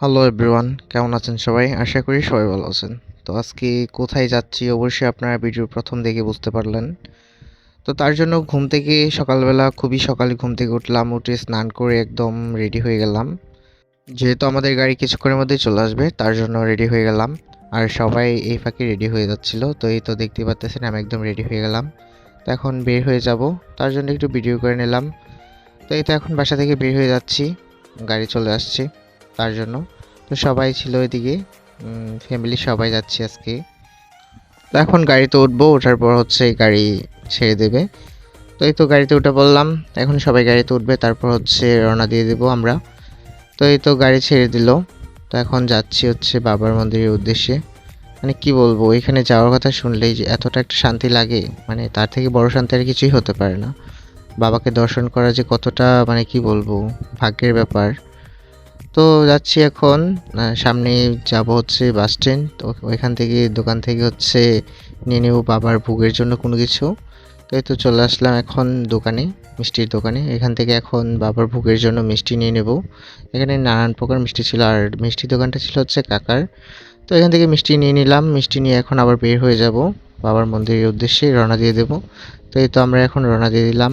Hello everyone কেমন আছেন সবাই? আশা করি সবাই ভালো আছেন। তো আজকে কোথায় যাচ্ছি? অবশ্যই আপনারা ভিডিওর প্রথম দেখে বুঝতে পারলেন। তো তার জন্য ঘুম থেকে সকালবেলা, খুবই সকালে ঘুম থেকে উঠলাম, উঠে স্নান করে একদম রেডি হয়ে গেলাম। যেহেতু আমাদের গাড়ি কিছুক্ষণের মধ্যেই চলে আসবে, তার জন্য রেডি হয়ে গেলাম। আর সবাই এই ফাঁকে রেডি হয়ে যাচ্ছিল, তো এই তো দেখতে পাচ্ছেন আমি একদম রেডি হয়ে গেলাম। তো এখন বের হয়ে যাব, তার জন্য একটু ভিডিও করে নিলাম। তো এই তো এখন বাসা থেকে বের হয়ে যাচ্ছি, গাড়ি চলে আসছে। তার জন্য। তো সবাই ছিল ওইদিকে। ফ্যামিলি সবাই যাচ্ছি আজকে। তো এখন গাড়িতে উঠবো, ওঠার পর হচ্ছে গাড়ি ছেড়ে দেবে। তো এই তো গাড়িতে উঠে পড়লাম। এখন সবাই গাড়িতে উঠবে, তারপর হচ্ছে রওনা দিয়ে দেবো আমরা। তো এই তো গাড়ি ছেড়ে দিল। তো এখন যাচ্ছি হচ্ছে বাবার মন্দিরের উদ্দেশ্যে। মানে কি বলব, এখানে যাওয়ার কথা শুনলেই যে এতটা একটা শান্তি লাগে। মানে তার থেকে বড় শান্তি আর কিছুই হতে পারে না। বাবাকে দর্শন করা যে কতটা মানে কি বলব, ভাগ্যের ব্যাপার। তো যাচ্ছি এখন সামনে যাব হচ্ছে বাস স্ট্যান্ড তো ওইখান থেকে দোকান থেকে হচ্ছে নিয়ে নেব বাবার ভোগের জন্য কোনো কিছু। তো এই তো চলে আসলাম এখন দোকানে, মিষ্টির দোকানে। এখান থেকে এখন বাবার ভোগের জন্য মিষ্টি নিয়ে নেব। এখানে নানান প্রকার মিষ্টি ছিল, আর মিষ্টির দোকানটা ছিল হচ্ছে কাকার। তো এখান থেকে মিষ্টি নিয়ে নিলাম, মিষ্টি নিয়ে এখন আবার বের হয়ে যাব বাবার মন্দিরের উদ্দেশ্যে, রওনা দিয়ে দেব। তো এই তো আমরা এখন রওনা দিয়ে দিলাম।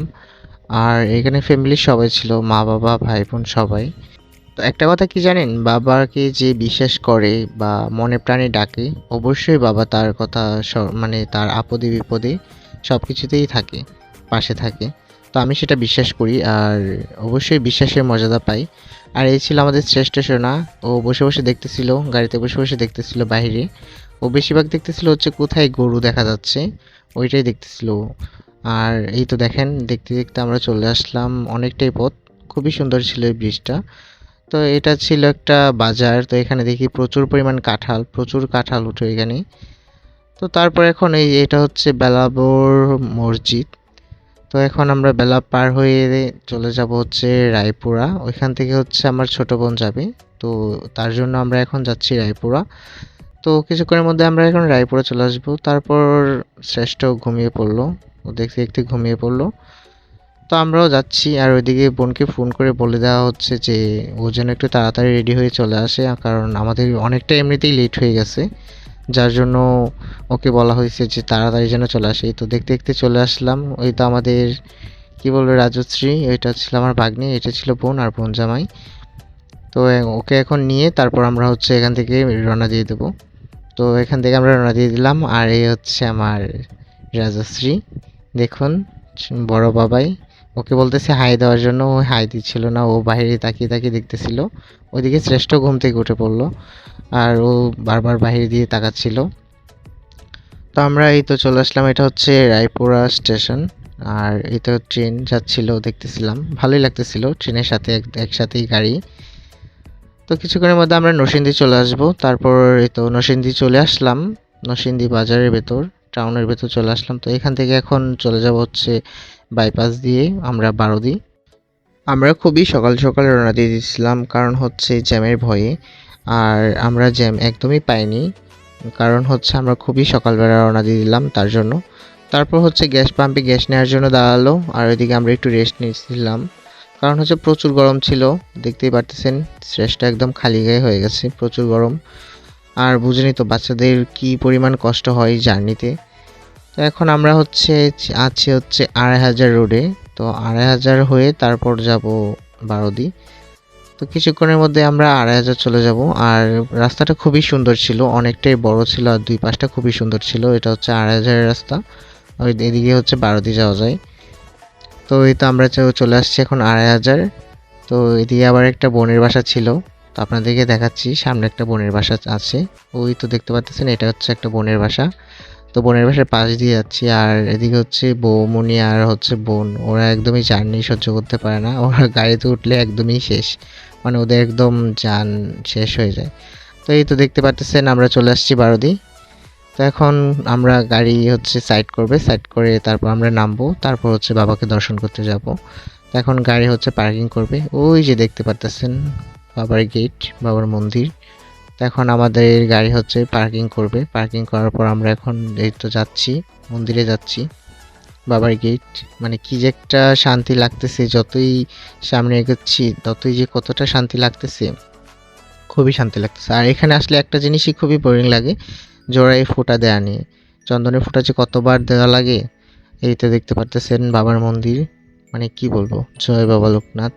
আর এখানে ফ্যামিলির সবাই ছিল মা বাবা ভাই বোন সবাই। তো একটা কথা কি জানেন? বাবাকে যে বিশ্বাস করে বা মনে প্রাণে ডাকে, অবশ্যই বাবা তার কথা মানে তার আপদে বিপদে সব কিছুতেই থাকে, পাশে থাকে। তো আমি সেটা বিশ্বাস করি আর অবশ্যই বিশ্বাসের মর্যাদা পাই। আর এই ছিল আমাদের শ্রেষ্ঠ সোনা। ও বসে বসে দেখতেছিল, গাড়িতে বসে বসে দেখতেছিল বাইরে। ও বেশিরভাগ দেখতেছিল হচ্ছে কোথায় গরু দেখা যাচ্ছে, ওইটাই দেখতেছিল। আর এই তো দেখেন, দেখতে দেখতে আমরা চলে আসলাম অনেকটাই পথ। খুবই সুন্দর ছিল এই ব্রিজটা। তো এটা ছিল একটা বাজার। তো এখানে দেখি প্রচুর পরিমাণ কাঁঠাল, প্রচুর কাঁঠাল উঠে এখানে তো তারপর এখন এই এটা হচ্ছে বেলাবর মসজিদ। তো এখন আমরা বেলা পার হয়ে চলে যাব হচ্ছে রায়পুরা। ওইখান থেকে হচ্ছে আমার ছোট বোন যাবে। তো তার জন্য আমরা এখন যাচ্ছি রায়পুরা। তো কিছুক্ষণের মধ্যে আমরা এখন রায়পুরা চলে আসব। তারপর শ্রেষ্ঠ ঘুমিয়ে পড়ল। ও দেখতে দেখতে ঘুমিয়ে পড়ল। তো আমরাও যাচ্ছি, আর ওইদিকে বোনকে ফোন করে বলে দেওয়া হচ্ছে যে ও যেন একটু তাড়াতাড়ি রেডি হয়ে চলে আসে কারণ আমাদের অনেকটা এমনিতেই লেট হয়ে গেছে। যার জন্য ওকে বলা হয়েছে যে তাড়াতাড়ি যেন চলে আসে। তো দেখতে দেখতে চলে আসলাম। ওই তো আমাদের, কি বলব, রাজশ্রী ওইটা ছিল আমার ভাগ্নি, এটা ছিল বোন আর বোন জামাই। তো ওকে এখন নিয়ে তারপর আমরা হচ্ছে এখান থেকে রওনা দিয়ে দেবো। তো এখান থেকে আমরা রওনা দিয়ে দিলাম, আর এই হচ্ছে আমার রাজশ্রী। দেখুন, বড় বাবাই। ওকে বলতেছে হাই দেওয়ার জন্য, ও হাই দিচ্ছিল না, ও বাইরে তাকিয়ে তাকিয়ে দেখতেছিল। ওইদিকে শ্রেষ্ঠ ঘুম থেকে উঠে পড়ল, আর ও বারবার বাইরে দিয়ে তাকাচ্ছিল। তো আমরা এই তো চলে আসলাম, এটা হচ্ছে রায়পুরা স্টেশন, আর এই তো ট্রেন যাচ্ছিল, দেখতেছিলাম। ভালোই লাগতেছিল, ট্রেনের সাথে এক- একসাথেই গাড়ি। তো কিছুক্ষণের মধ্যে আমরা নরসিংদী চলে আসব, তারপর এই তো নরসিংদী চলে আসলাম, নরসিংদী বাজারের ভেতর, টাউনের ভেতর চলে আসলাম। তো এখান থেকে এখন চলে যাব হচ্ছে বাইপাস দিয়ে আমরা বারোদি আমরা খুবই সকাল সকাল রওনা দিয়ে দিয়েছিলাম, কারণ হচ্ছে জ্যামের ভয়ে। আর আমরা জ্যাম একদমই পাইনি, কারণ হচ্ছে আমরা খুবই সকালবেলা রওনা দিয়ে দিলাম তার জন্য। তারপর হচ্ছে গ্যাস পাম্পে গ্যাস নেওয়ার জন্য দাঁড়াল, আর ওইদিকে আমরা একটু রেস্ট নিয়েছিলাম। কারণ হচ্ছে প্রচুর গরম ছিল, দেখতেই পারতেছেন শ্রেষ্ঠ একদম খালি গায়ে হয়ে গেছে, প্রচুর গরম। আর বুঝেনি তো বাচ্চাদের কি পরিমাণ কষ্ট হয় জার্নিতে। তো এখন আমরা হচ্ছে আছি হচ্ছে আড়াই হাজার রোডে। তো আড়াই হাজার হয়ে তারপর যাব বারোদি। তো কিছুক্ষণের মধ্যে আমরা আড়াই হাজার চলে যাব। আর রাস্তাটা খুবই সুন্দর ছিল, অনেকটাই বড় ছিল আর দুই পাশটা খুবই সুন্দর ছিল। এটা হচ্ছে আড়াই হাজারের রাস্তা। ওই এদিকে হচ্ছে বারোদি যাওয়া যায়। তো এই তো আমরা চলে আসছি এখন আড়াই হাজার তো এদিকে আবার একটা বোনের বাসা ছিল। তো আপনাদেরকে দেখাচ্ছি, সামনে একটা বোনের বাসা আছে। ওই তো দেখতে পাচ্ছেন, এটা হচ্ছে একটা বোনের বাসা। তো বোনের বাসার পাশ দিয়ে যাচ্ছি, আর এদিকে হচ্ছে বৌমনি আর হচ্ছে বোন। ওরা একদমই জার্নি সহ্য করতে পারে না। ওরা গাড়িতে উঠলে একদমই শেষ। মানে ওদের একদম যান শেষ হয়ে যায়। তো এই তো দেখতে পাচ্ছেন আমরা চলে আসছি বারোদি। তো এখন আমরা গাড়ি হচ্ছে সাইড করবে। সাইড করে তারপর আমরা নামবো। তারপর হচ্ছে বাবাকে দর্শন করতে যাব। তো এখন গাড়ি হচ্ছে পার্কিং করবে। ওই যে দেখতে পাচ্ছেন বাবার গেট বাবার মন্দির। এখন আমাদের গাড়ি হচ্ছে পার্কিং করবে। পার্কিং করার পর আমরা এখন এই তো যাচ্ছি, মন্দিরে যাচ্ছি। বাবার গেট মানে কি যে একটা শান্তি লাগতেছে, যতই সামনে এগোচ্ছি, ততই যে কতটা শান্তি লাগতেছে, খুবই শান্তি লাগতেছে। আর এখানে আসলে একটা জিনিসই খুবই বোরিং লাগে জোড়াই ফোঁটা দেয়া নিয়ে চন্দনের ফোঁটা যে কতবার দেওয়া লাগে এই তো দেখতে পারতেছেন বাবার মন্দির। মানে কি বলব, জয় বাবা লোকনাথ।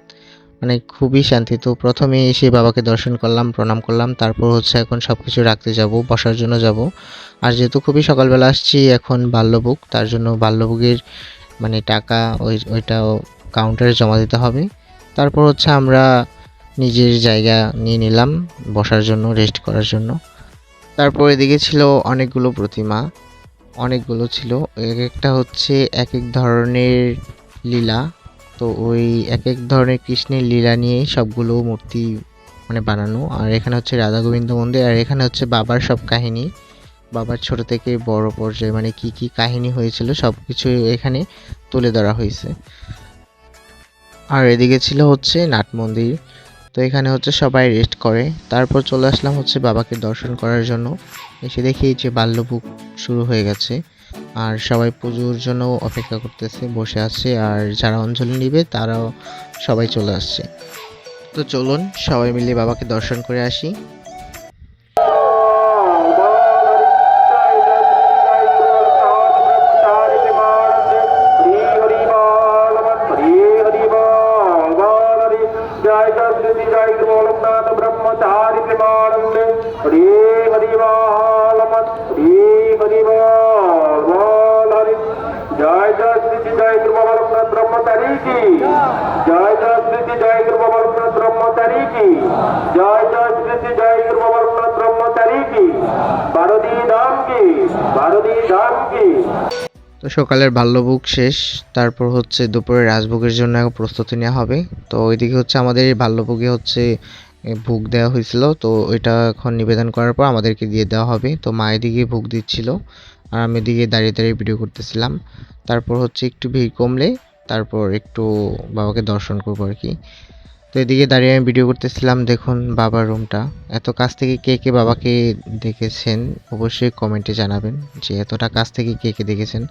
মানে খুবই শান্তি। তো প্রথমে এসে বাবাকে দর্শন করলাম, প্রণাম করলাম। তারপর হচ্ছে এখন সব কিছু রাখতে যাব, বসার জন্য যাব। আর যেহেতু খুবই সকালবেলা আসছি, এখন বাল্যবুক তার জন্য বাল্যবুকের মানে টাকা ওই, ওইটাও কাউন্টারে জমা দিতে হবে। তারপর হচ্ছে আমরা নিজের জায়গা নিয়ে নিলাম বসার জন্য রেস্ট করার জন্য। তারপর এদিকে ছিল অনেকগুলো প্রতিমা, অনেকগুলো ছিল। এক একটা হচ্ছে এক এক ধরনের লীলা। তো ওই এক এক ধরনের কৃষ্ণের লীলা নিয়েই সবগুলো মূর্তি মানে বানানো। আর এখানে হচ্ছে রাধা গোবিন্দ মন্দির, আর এখানে হচ্ছে বাবার সব কাহিনী। বাবার ছোট থেকে বড় পর্যায়ে মানে কি কি কাহিনী হয়েছিল সব কিছু এখানে তুলে ধরা হয়েছে। আর এদিকে ছিল হচ্ছে নাট মন্দির, তো এখানে হচ্ছে সবাই রেস্ট করে। তারপর চলে আসলাম হচ্ছে বাবাকে দর্শন করার জন্য। এসে দেখি যে বাল্যবুক শুরু হয়ে গেছে। আর সবাই পুজোর জন্য অপেক্ষা করতেছে, বসে আছে, আর যারা অঞ্জলি নিবে তারাও সবাই চলে আসছে। তো চলুন সবাই মিলে বাবাকে দর্শন করে আসি। জয় জয় শ্রী জয় ব্রহ্মচারী কি ভারতী ধাম কি ভারতী ধাম কি তো সকালের বাল্যভোগ শেষ, তারপর হচ্ছে দুপুরে রাজভোগের জন্য প্রস্তুতি নেওয়া হবে। তো ওইদিকে হচ্ছে আমাদের বাল্যভোগে হচ্ছে ভোগ দেওয়া হয়েছিল। তো এটা এখন নিবেদন করার পর আমাদেরকে দিয়ে দেওয়া হবে। তো মা এদিকে ভোগ দিচ্ছিল, আর আমি এদিকে দাঁড়িয়ে দাঁড়িয়ে ভিডিও করতেছিলাম। তারপর হচ্ছে একটু ভিড় কমলে, তারপর একটু বাবাকে দর্শন করব আর কি। এদিকে দাঁড়িয়ে আমি ভিডিও করতেছিলাম, দেখুন বাবার রুমটা এত কাছ থেকে কে কে বাবাকে দেখেছেন, অবশ্যই কমেন্টে জানাবেন যে এতটা কাছ থেকে কে কে দেখেছেন।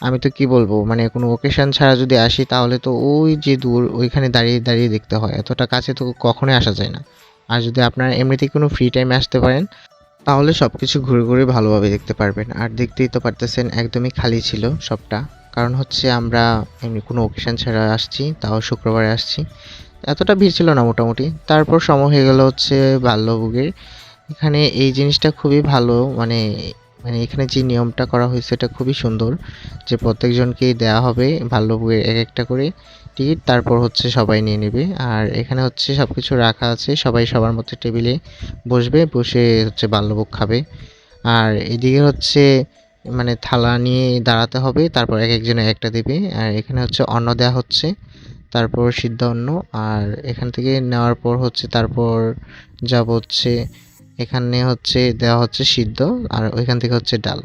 আমি তো কি বলব মানে কোনো ওকেশান ছাড়া যদি আসি, তাহলে তো ওই যে দূর, ওইখানে দাঁড়িয়ে দাঁড়িয়ে দেখতে হয়। এতটা কাছে তো কখনোই আসা যায় না। আর যদি আপনারা এমনিতেই কোনো ফ্রি টাইমে আসতে পারেন, তাহলে সব কিছু ঘুরে ঘুরে ভালোভাবে দেখতে পারবেন। আর দেখতেই তো পারতেছেন, একদমই খালি ছিল সবটা। কারণ হচ্ছে আমরা এমনি কোনো ওকেশন ছাড়া আসছি, তাও শুক্রবারে আসছি। এতটা ভিড় ছিল না মোটামুটি। তারপর সময় হয়ে গেল হচ্ছে বাল্যভোগের। এখানে এই জিনিসটা খুবই ভালো মানে মানে এখানে যে নিয়মটা করা হয়েছে এটা খুবই সুন্দর যে প্রত্যেকজনকেই দেওয়া হবে বাল্যভোগের এক একটা করে টিকিট, তারপর হচ্ছে সবাই নিয়ে নেবে। আর এখানে হচ্ছে সব কিছু রাখা আছে, সবাই সবার মতো টেবিলে বসবে, বসে হচ্ছে বাল্যভোগ খাবে। আর এদিকে হচ্ছে মানে থালা নিয়ে দাঁড়াতে হবে, তারপর এক একজনে একটা দেবে। আর এখানে হচ্ছে অন্ন দেওয়া হচ্ছে। তারপর সিদ্ধ অন্ন আর এখান থেকে নেওয়ার পর হচ্ছে তারপর যাব হচ্ছে, এখানে হচ্ছে দেওয়া হচ্ছে সিদ্ধ আর ওইখান থেকে হচ্ছে ডাল।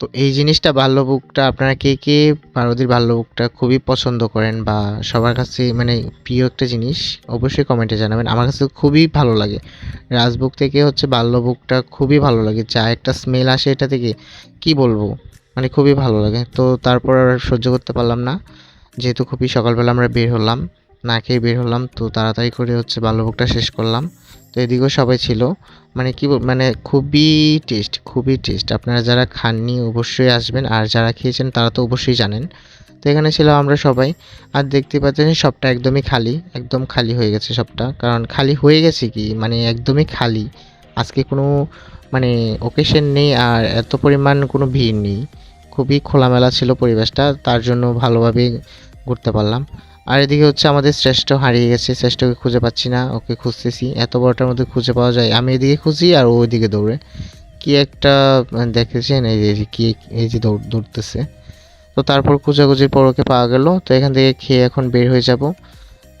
তো এই জিনিসটা বাল্যভোগটা আপনারা কে কে পার্বতীর বাল্যভোগটা খুবই পছন্দ করেন বা সবার কাছে মানে প্রিয় একটা জিনিস অবশ্যই কমেন্টে জানাবেন। আমার কাছে খুবই ভালো লাগে। রাজভোগ থেকে হচ্ছে বাল্যভোগটা খুবই ভালো লাগে। যা একটা স্মেল আসে এটা থেকে, কি বলব? মানে খুবই ভালো লাগে। তো তারপর আর সহ্য করতে পারলাম না। যেহেতু খুবই সকালবেলা আমরা বের হলাম, না খেয়ে বের হলাম, তো তাড়াতাড়ি করে হচ্ছে বাল্যভোগটা শেষ করলাম। তো এদিকেও সবাই ছিল। মানে কি মানে খুবই টেস্ট খুবই টেস্ট আপনারা যারা খাননি অবশ্যই আসবেন, আর যারা খেয়েছেন তারা তো অবশ্যই জানেন। তো এখানে ছিল আমরা সবাই, আর দেখতে পাচ্ছেন সবটা একদমই খালি, একদম খালি হয়ে গেছে সবটা। কারণ খালি হয়ে গেছে কি? মানে একদমই খালি। আজকে কোনো মানে ওকেশন নেই, আর এত পরিমাণ কোনো ভিড় নেই। খুবই খোলামেলা ছিল পরিবেশটা, তার জন্য ভালোভাবে ঘুরতে পারলাম। আর এদিকে হচ্ছে আমাদের শ্রেষ্ঠ হারিয়ে গেছে, শ্রেষ্ঠকে খুঁজে পাচ্ছি না, ওকে খুঁজতেছি। এত বড়টার মধ্যে খুঁজে পাওয়া যায়, আমি এদিকে খুঁজি আর ওইদিকে দৌড়ে। কি একটা মানে দেখেছেন এই যে, কি এই যে দৌড়, দৌড়তেছে। তো তারপর খোঁজাখুঁজির পর ওকে পাওয়া গেল। তো এখান থেকে খেয়ে এখন বের হয়ে যাব।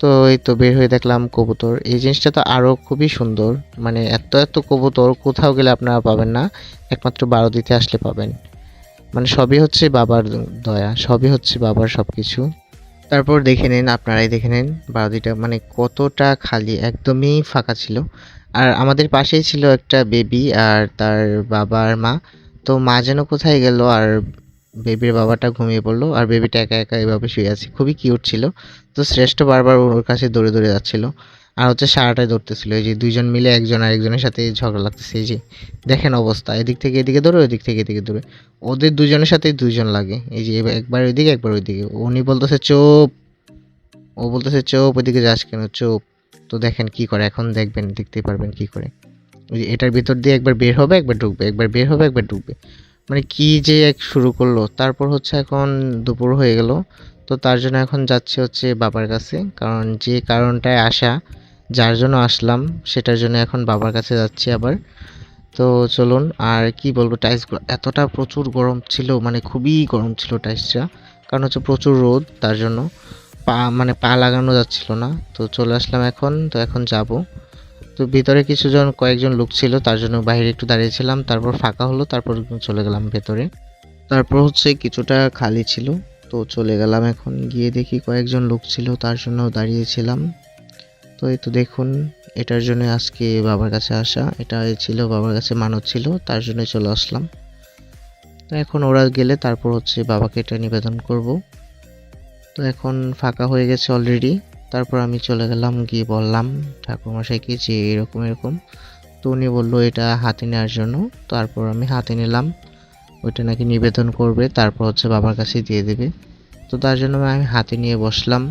তো এই তো বের হয়ে দেখলাম কবুতর। এই জিনিসটা তো আরও খুবই সুন্দর। মানে এত এত কবুতর, কোথাও গেলে আপনারা পাবেন না। একমাত্র বারো দিতে আসলে পাবেন। মানে সবই হচ্ছে বাবার দয়া, সবই হচ্ছে বাবার সব কিছু তারপর দেখে নিন, আপনারাই দেখে নিন, বারোদিটা মানে কতটা খালি, একদমই ফাঁকা ছিল। আর আমাদের পাশেই ছিল একটা বেবি আর তার বাবা আর মা। তো মা যেন কোথায় গেল আর বেবির বাবাটা ঘুমিয়ে পড়ল আর বেবিটা একা একা এভাবে শুয়ে আছে, খুবই কিউট ছিল। তো শ্রেষ্ঠ বারবার ওর কাছে দৌড়ে দৌড়ে যাচ্ছিল। আর হচ্ছে সারাটাই ধরতেছিল। এই যে দুইজন মিলে একজন আরেকজনের সাথে ঝগড়া লাগতেছে। এই যে দেখেন অবস্থা, এদিক থেকে এদিকে ধরে ওদিক থেকে এদিকে ধরে ওদের দুজনের সাথেই দুইজন লাগে। এই যে একবার ওইদিকে একবার ওইদিকে। উনি বলতেছে, চোপ। ও বলতেছে, চোপ, ওইদিকে যাস কেন? চোপ। তো দেখেন কি করে, এখন দেখবেন দেখতেই পারবেন কি করে। ওই যে এটার ভিতর দিয়ে একবার বের হবে, একবার ঢুকবে, একবার বের হবে, একবার ঢুকবে। মানে কি যে এক শুরু করল। তারপর হচ্ছে এখন দুপুর হয়ে গেল। তো তার জন্য এখন যাচ্ছে হচ্ছে বাবার কাছে। কারণ যে কারণটায় আসা যার জন্য আসলাম, সেটার জন্য এখন বাবার কাছে যাচ্ছি আবার। তো চলুন, আর কি বলব টাইলসগুলো এতটা প্রচুর গরম ছিল মানে খুবই গরম ছিল টাইলসটা কারণ হচ্ছে প্রচুর রোদ, তার জন্য পা মানে পা লাগানো যাচ্ছিল না। তো চলে আসলাম এখন, তো এখন যাব। তো ভিতরে কিছুজন, কয়েকজন লোক ছিল, তার জন্য বাইরে একটু দাঁড়িয়েছিলাম তারপর ফাঁকা হলো, তারপর চলে গেলাম ভেতরে। তারপর হচ্ছে কিছুটা খালি ছিল, তো চলে গেলাম এখন। গিয়ে দেখি কয়েকজন লোক ছিল, তার জন্য দাঁড়িয়েছিলাম তো এই তো দেখুন, এটার জন্য আজকে বাবার কাছে আসা। এটা ছিল, বাবার কাছে মানত ছিল, তার জন্য চলে আসলাম। তো এখন ওরা গেলে তারপর হচ্ছে বাবাকে এটা নিবেদন করব। তো এখন ফাঁকা হয়ে গেছে অলরেডি তারপর আমি চলে গেলাম, গিয়ে বললাম ঠাকুরমশাইকে যে এরকম এরকম। তো উনি বলল এটা হাতে নেওয়ার জন্য। তারপর আমি হাতে নিলাম, ওইটা নাকি নিবেদন করবে, তারপর হচ্ছে বাবার কাছে দিয়ে দেবে। তো তার জন্য আমি হাতে নিয়ে বসলাম।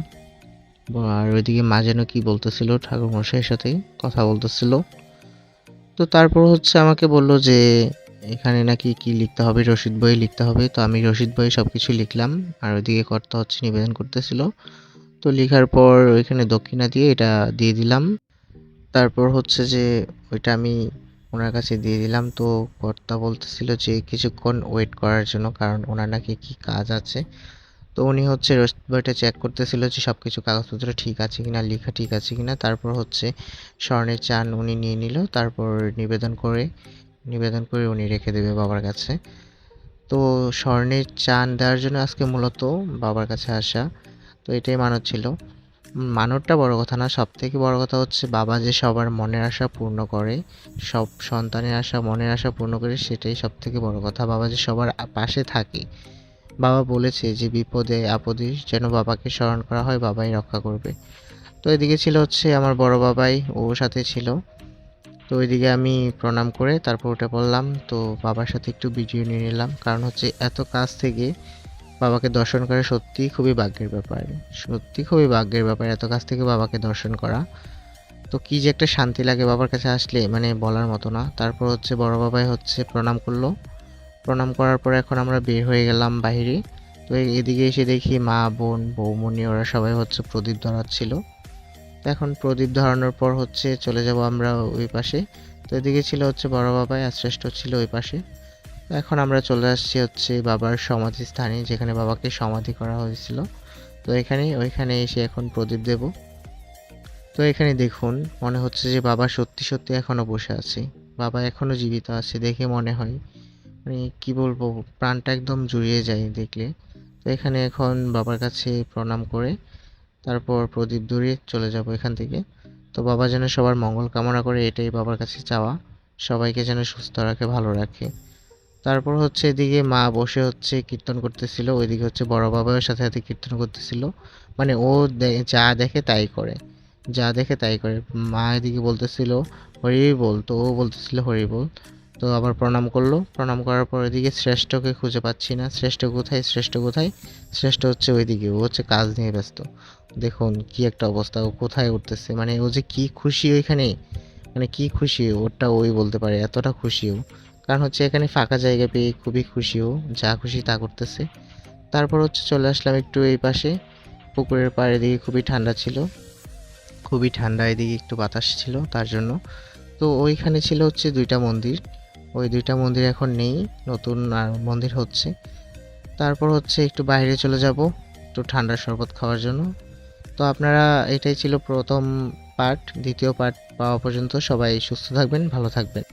আর ওইদিকে মা যেন কি বলতেছিল ঠাকুর মশাইয়ের সাথে কথা বলতেছিল। তো তারপর হচ্ছে আমাকে বলল যে, এখানে নাকি কি লিখতে হবে, রসিদ বই লিখতে হবে। তো আমি রসিদ বই সব কিছু লিখলাম, আর ওইদিকে কর্তা হচ্ছে নিবেদন করতেছিল। তো লেখার পর ওইখানে দক্ষিণা দিয়ে এটা দিয়ে দিলাম। তারপর হচ্ছে যে, ওইটা আমি ওনার কাছে দিয়ে দিলাম। তো কর্তা বলতেছিল যে, কিছুক্ষণ ওয়েট করার জন্য, কারণ ওনার নাকি কি কাজ আছে। তো উনি হচ্ছে রসিদ বইটা চেক করতেছিল যে সব কিছু কাগজপত্র ঠিক আছে কিনা লেখা ঠিক আছে কিনা। তারপর হচ্ছে স্বর্ণের চান উনি নিয়ে নিল তারপর নিবেদন করে নিবেদন করে উনি রেখে দেবে বাবার কাছে। তো স্বর্ণের চান দেওয়ার জন্য আজকে মূলত বাবার কাছে আসা তো এটাই মানত ছিল। উম, মানতটা বড় কথা না সব থেকে বড় কথা হচ্ছে বাবা যে সবার মনের আশা পূর্ণ করে সব সন্তানের আশা মনের আশা পূর্ণ করে সেটাই সব থেকে বড় কথা। বাবা যে সবার পাশে থাকে বাবা বলেছে যে বিপদে, আপদে যেন বাবাকে স্মরণ করা হয়, বাবাই রক্ষা করবে। তো এদিকে ছিল হচ্ছে আমার বড় বাবাই ওর সাথে ছিল। তো ওইদিকে আমি প্রণাম করে তারপর উঠে পড়লাম। তো বাবার সাথে একটু ভিডিও নিয়ে নিলাম। কারণ হচ্ছে এত কাছ থেকে বাবাকে দর্শন করা সত্যি খুবই ভাগ্যের ব্যাপার। সত্যি খুবই ভাগ্যের ব্যাপার এত কাছ থেকে বাবাকে দর্শন করা। তো কি যে একটা শান্তি লাগে বাবার কাছে আসলে মানে বলার মতো না। তারপর হচ্ছে বড় বাবাই হচ্ছে প্রণাম করল। প্রণাম করার পর এখন আমরা বের হয়ে গেলাম বাইরে। তো এদিকে এসে দেখি মা, বোন, বৌমণি, ওরা সবাই হচ্ছে প্রদীপ ধরাচ্ছিল। তো এখন প্রদীপ ধরানোর পর হচ্ছে চলে যাব আমরা ওই পাশে। তো এদিকে ছিল হচ্ছে বড় বাবাই আর শ্রেষ্ঠ ছিল ওই পাশে। এখন আমরা চলে আসছি হচ্ছে বাবার সমাধি স্থানে যেখানে বাবাকে সমাধি করা হয়েছিল। তো এখানে ওইখানে এসে এখন প্রদীপ দেব। তো এখানে দেখুন, মনে হচ্ছে যে বাবা সত্যি সত্যি এখনও বসে আছে। বাবা এখনও জীবিত আছে দেখে মনে হয়। মানে কি বলব, প্রাণটা একদম জুড়িয়ে যায় দেখলে। তো এখানে এখন বাবার কাছে প্রণাম করে তারপর প্রদীপ ধরিয়ে চলে যাব এখান থেকে। তো বাবা যেন সবার মঙ্গল কামনা করে, এটাই বাবার কাছে চাওয়া। সবাইকে যেন সুস্থ রাখে, ভালো রাখে। তারপর হচ্ছে এদিকে মা বসে হচ্ছে কীর্তন করতেছিল, ওইদিকে হচ্ছে বড় বাবার সাথে সাথে কীর্তন করতেছিল। মানে ও যা দেখে তাই করে। যা দেখে তাই করে। মা এদিকে বলতেছিল হরি বল তো ও বলতেছিল হরি বল তো আবার প্রণাম করল। প্রণাম করার পর এদিকে শ্রেষ্ঠকে খুঁজে পাচ্ছি না। শ্রেষ্ঠ কোথায়? শ্রেষ্ঠ কোথায়? শ্রেষ্ঠ হচ্ছে ওইদিকে। ও হচ্ছে কাজ নিয়ে ব্যস্ত। দেখুন কি একটা অবস্থা। ও কোথায় উঠতেছে? মানে ও যে কি খুশি ওইখানে? মানে কি খুশি? ওরটা ওই বলতে পারে। এতটা খুশি ও। কারণ হচ্ছে এখানে ফাঁকা জায়গা পেয়ে খুবই খুশি ও। যা খুশি তা করতেছে। তারপর হচ্ছে চলে আসলাম একটু এই পাশে। পুকুরের পাড়ের দিকে খুবই ঠান্ডা ছিল। খুবই ঠান্ডা এদিকে একটু বাতাস ছিল তার জন্য। তো ওইখানে ছিল হচ্ছে দুইটা মন্দির। ওই দুইটা মন্দির এখন নেই, নতুন মন্দির হচ্ছে। তারপর হচ্ছে একটু বাইরে চলে যাব, একটু ঠান্ডা শরবত খাওয়ার জন্য। তো আপনারা, এটাই ছিল প্রথম পার্ট দ্বিতীয় পার্ট পাওয়া পর্যন্ত সবাই সুস্থ থাকবেন, ভালো থাকবেন।